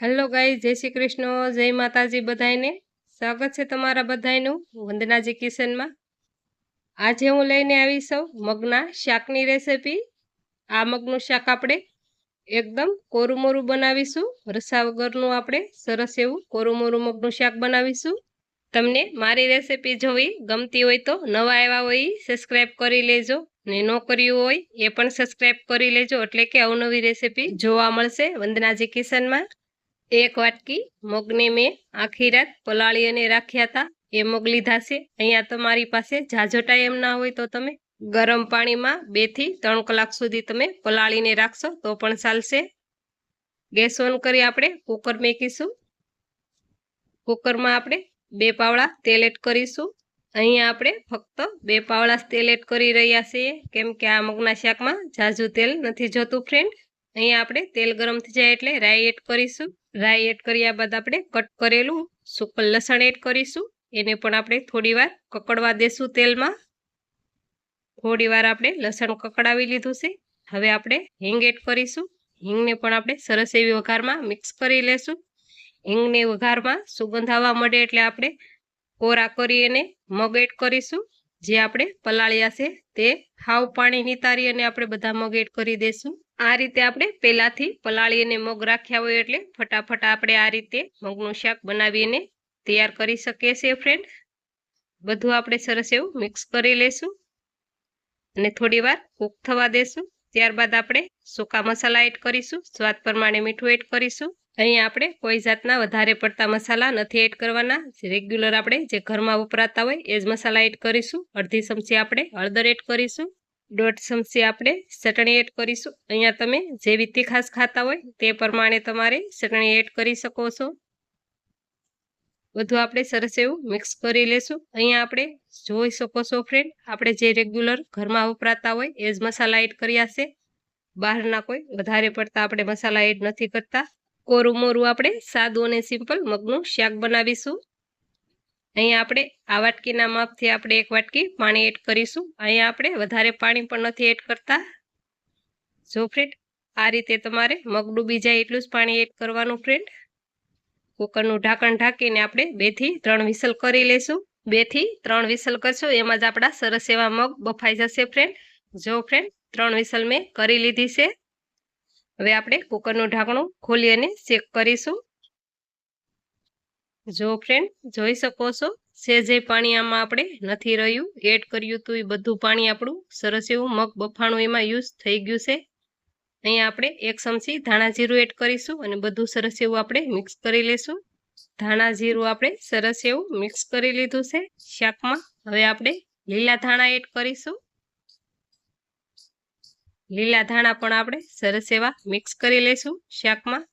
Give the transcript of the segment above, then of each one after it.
Hello ગાઈ જય શ્રી કૃષ્ણ, જય માતાજી બધાયને. સ્વાગત છે તમારા બધાયનું વંદનાજી કિચનમાં આજે હું લઈને આવી છું મગના શાકની રેસીપી આ મગનું શાક આપણે એકદમ કોરુમોરું બનાવીશું. રસા વગરનું આપણે સરસ એવું કોરુમોરું મગનું શાક બનાવીશું. તમને મારી રેસીપી જોવી ગમતી હોય તો નવા આવ્યા હોય સબસ્ક્રાઈબ કરી લેજો. ને ન કર્યું હોય, એ પણ સબસ્ક્રાઈબ કરી લેજો. એટલે કે અવનવી રેસિપી જોવા મળશે વંદનાજી કિચનમાં એક વાટકી મગને મેં આખી રાત પલાળી અને રાખ્યા હતા એ મગ લીધા છે. અહીંયા તમારી પાસે ઝાઝો ટાઈમ ના હોય તો તમે ગરમ પાણીમાં બેથી ત્રણ કલાક સુધી તમે પલાળીને રાખશો તો પણ ચાલશે. ગેસ ઓન કરી આપણે કુકર મેકીશું. કુકરમાં આપણે બે પાવડા તેલ એડ કરીશું. અહીંયા આપણે ફક્ત બે પાવડા તેલ એડ કરી રહ્યા છીએ. કેમ કે આ મગના શાકમાં ઝાઝું તેલ નથી જોતું ફ્રેન્ડ અહીંયા આપણે તેલ ગરમ થઈ જાય એટલે રાઈ એડ કરીશું. રાઈ એડ કર્યા બાદ આપણે કટ કરેલું સુકલ લસણ એડ કરીશું. એને પણ આપણે થોડી વાર કકડવા દેશું તેલમાં. થોડી વાર આપણે લસણ કકડાવી લીધું છે. હવે આપણે હિંગ એડ કરીશું. હિંગને પણ આપણે સરસ એવી વઘારમાં મિક્સ કરી લેશું. હિંગને વઘારમાં સુગંધ આવવા મળે એટલે આપણે કોરા કરી એને મગ એડ કરીશું. જે આપણે પલાળ્યા છે તે હાવ પાણી નિતારી અને આપણે બધા મગ એડ કરી દઈશું આ રીતે આપણે પહેલાથી પલાળી અને મગ રાખ્યા હોય એટલે ફટાફટ આપણે આ રીતે મગનું શાક બનાવીને તૈયાર કરી શકીએ છીએ ફ્રેન્ડ બધું આપણે સરસ એવું મિક્સ કરી લેશું અને થોડી વાર કૂક થવા દેશું. ત્યારબાદ આપણે સૂકા મસાલા એડ કરીશું. સ્વાદ પ્રમાણે મીઠું એડ કરીશું. અહીંયા આપણે કોઈ જાતના વધારે પડતા મસાલા નથી એડ કરવાના. રેગ્યુલર આપણે જે ઘરમાં વપરાતા હોય એ જ મસાલા એડ કરીશું. અડધી ચમચી આપણે હળદર એડ કરીશું. દોઢ ચમચી આપણે ચટણી એડ કરીશું. અહીંયા તમે જેવી તીખાસ ખાતા હોય તે પ્રમાણે તમારે ચટણી એડ કરી શકો છો. બધું આપણે સરસ એવું મિક્સ કરી લેશું. અહીંયા આપણે જોઈ શકો છો ફ્રેન્ડ આપણે જે રેગ્યુલર ઘરમાં વપરાતા હોય એ જ મસાલા એડ કર્યા છે. બહારના કોઈ વધારે પડતા આપણે મસાલા એડ નથી કરતા. કોરું મોરું આપણે સાદું અને સિમ્પલ મગનું શાક બનાવીશું. અહીંયા આપણે આ વાટકીના માપથી આપણે એક વાટકી પાણી એડ કરીશું. અહીંયા આપણે વધારે પાણી પણ નથી એડ કરતા. જો ફ્રેન્ડ આ રીતે તમારે મગ ડૂબી જાય એટલું જ પાણી એડ કરવાનું ફ્રેન્ડ કુકરનું ઢાંકણ ઢાંકીને આપણે બેથી ત્રણ વિસલ કરી લેશું. બેથી ત્રણ વિસલ કરશું, એમાં જ આપણા સરસ એવા મગ બફાઈ જશે ફ્રેન્ડ જો ફ્રેન્ડ ત્રણ વિસલ મેં કરી લીધી છે. હવે આપણે કુકરનું ઢાંકણું ખોલી અને ચેક કરીશું. જો ફ્રેન્ડ જોઈ શકો છો સેજે પાણી આમાં આપણે નથી રહ્યું એડ કર્યું હતું એ બધું પાણી આપણું સરસ એવું મગ બફાણું એમાં યુઝ થઈ ગયું છે. અહીંયા આપણે એક ચમચી ધાણા જીરું એડ કરીશું અને બધું સરસ એવું આપણે મિક્સ કરી લઈશું ધાણા જીરું આપણે સરસ એવું મિક્સ કરી લીધું છે શાકમાં. હવે આપણે લીલા ધાણા એડ કરીશું. લીલા ધાણા પણ આપણે સરસ એવા મિક્સ કરી લઈશું શાકમાં.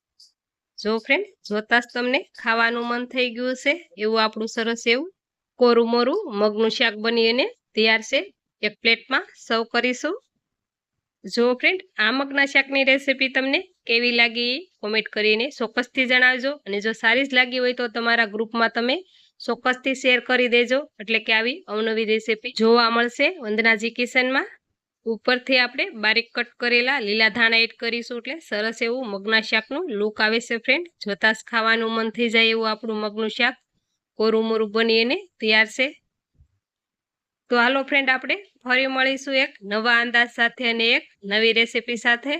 જો ફ્રેન્ડ જોતા જ તમને ખાવાનું મન થઈ ગયું છે એવું આપણું સરસ એવું કોરું મોરું મગનું શાક બની અને તૈયાર છે. એક પ્લેટમાં સર્વ કરીશું. જો ફ્રેન્ડ આ મગના શાકની રેસીપી તમને કેવી લાગી કોમેન્ટ કરીને ચોક્કસથી જણાવજો અને જો સારી જ લાગી હોય તો તમારા ગ્રુપમાં તમે ચોક્કસથી શેર કરી દેજો, એટલે કે આવી અવનવી રેસીપી જોવા મળશે વંદનાજી કિચનમાં ઉપરથી આપણે બારીક કટ કરેલા લીલા ધાણા એડ કરીશું એટલે સરસ એવું મગના શાકનું લુક આવે છે ફ્રેન્ડ જોતા જ ખાવાનું મન થઈ જાય એવું આપણું મગનું શાક કોરું મોરું બની એને તૈયાર છે. તો હાલો ફ્રેન્ડ આપણે ફરી મળીશું એક નવા અંદાજ સાથે અને એક નવી રેસીપી સાથે.